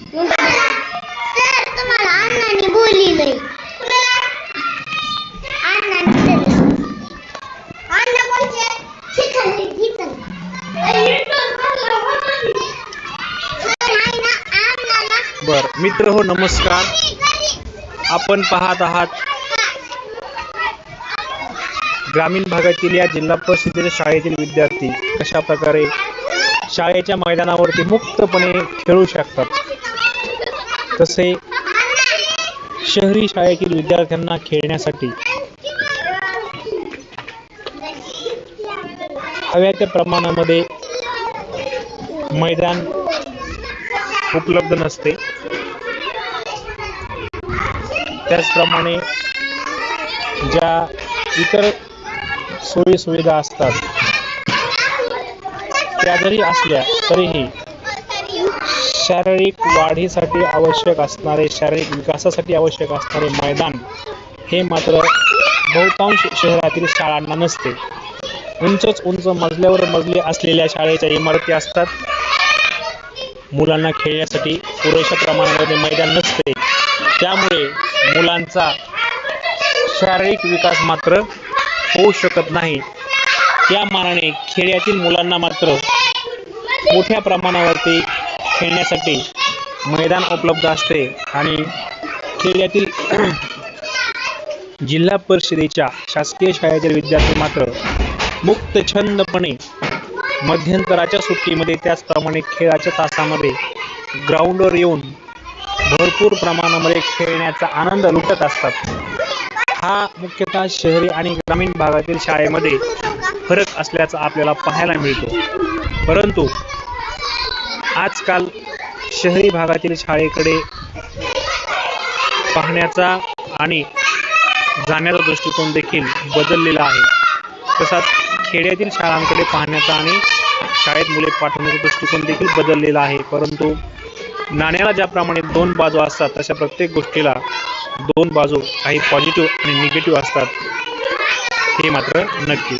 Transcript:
Sir तुम्हाला अण्णांनी बोलिलंय अण्णांनी अण्णा बर मित्र हो नमस्कार. आपण पाहत आहात ग्रामीण भागातील या जिल्हा परिषदेच्या शाळेतील विद्यार्थी कशा प्रकारे शाळेच्या मैदानावरती मुक्तपणे खेळू शकतात. तसे शहरी शाळेतील विद्यार्थ्यांना खेळण्यासाठी हव्या त्या प्रमाणामध्ये मैदान उपलब्ध नसते. त्याचप्रमाणे ज्या इतर सोयीसुविधा असतात त्या जरी असल्या तरीही शारीरिक वाढीसाठी आवश्यक असणारे शारीरिक विकासासाठी आवश्यक असणारे मैदान हे मात्र बहुतांश शहरातील शाळांना नसते. उंचच उंच मजल्यावर मजले असलेल्या शाळेच्या इमारती असतात. मुलांना खेळण्यासाठी पुरेशा प्रमाणामध्ये मैदान नसते. त्यामुळे मुलांचा शारीरिक विकास मात्र होऊ शकत नाही. त्या मानाने खेड्यातील मुलांना मात्र मोठ्या प्रमाणावरती खेळण्यासाठी मैदान उपलब्ध असते आणि खेड्यातील जिल्हा परिषदेच्या शासकीय शाळेतील विद्यार्थी मात्र मुक्त छंदपणे मध्यंतराच्या सुट्टीमध्ये त्याचप्रमाणे खेळाच्या तासामध्ये ग्राउंडवर येऊन भरपूर प्रमाणामध्ये खेळण्याचा आनंद लुटत असतात. हा मुख्यतः शहरी आणि ग्रामीण भागातील शाळेमध्ये फरक असल्याचा आपल्याला पाहायला मिळतो. परंतु आजकाल शहरी भागातील शाळेकडे पाहण्याचा आणि जाण्याचा दृष्टिकोन देखील बदललेला आहे. तसाच खेड्यातील शाळांकडे पाहण्याचा आणि शाळेत मुले पाठवण्याचा दृष्टिकोन देखील बदललेला आहे. परंतु नाण्याला ज्याप्रमाणे दोन बाजू असतात तशा प्रत्येक गोष्टीला दोन बाजू काही पॉझिटिव्ह आणि निगेटिव्ह असतात हे मात्र नक्की.